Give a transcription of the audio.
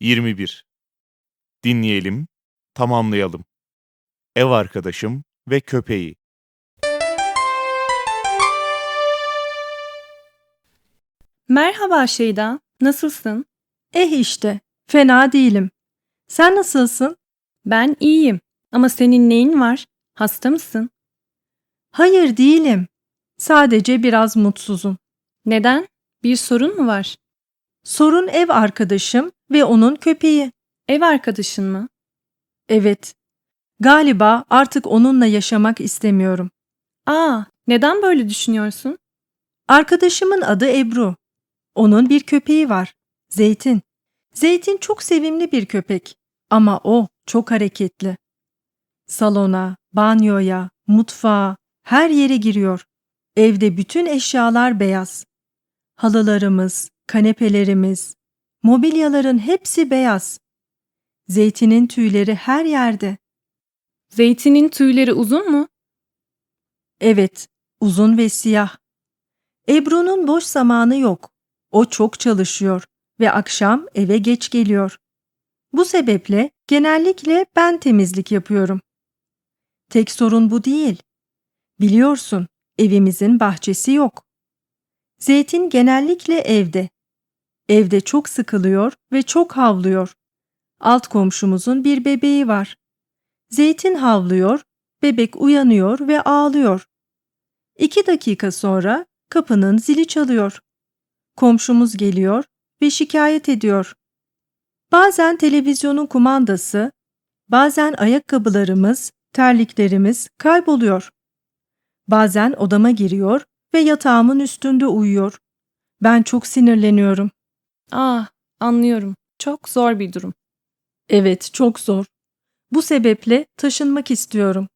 21. Dinleyelim, tamamlayalım. Ev arkadaşım ve köpeği. Merhaba Şeyda, nasılsın? Eh işte, fena değilim. Sen nasılsın? Ben iyiyim ama senin neyin var? Hasta mısın? Hayır değilim. Sadece biraz mutsuzum. Neden? Bir sorun mu var? Sorun ev arkadaşım ve onun köpeği. Ev arkadaşın mı? Evet. Galiba artık onunla yaşamak istemiyorum. Aa, neden böyle düşünüyorsun? Arkadaşımın adı Ebru. Onun bir köpeği var. Zeytin. Zeytin çok sevimli bir köpek ama o çok hareketli. Salona, banyoya, mutfağa, her yere giriyor. Evde bütün eşyalar beyaz. Halılarımız, kanepelerimiz, mobilyaların hepsi beyaz. Zeytinin tüyleri her yerde. Zeytinin tüyleri uzun mu? Evet, uzun ve siyah. Ebru'nun boş zamanı yok. O çok çalışıyor ve akşam eve geç geliyor. Bu sebeple genellikle ben temizlik yapıyorum. Tek sorun bu değil. Biliyorsun, evimizin bahçesi yok. Zeytin genellikle evde. Evde çok sıkılıyor ve çok havlıyor. Alt komşumuzun bir bebeği var. Zeytin havlıyor, bebek uyanıyor ve ağlıyor. İki dakika sonra kapının zili çalıyor. Komşumuz geliyor ve şikayet ediyor. Bazen televizyonun kumandası, bazen ayakkabılarımız, terliklerimiz kayboluyor. Bazen odama giriyor ve yatağımın üstünde uyuyor. Ben çok sinirleniyorum. Ah, anlıyorum. Çok zor bir durum. Evet, çok zor. Bu sebeple taşınmak istiyorum.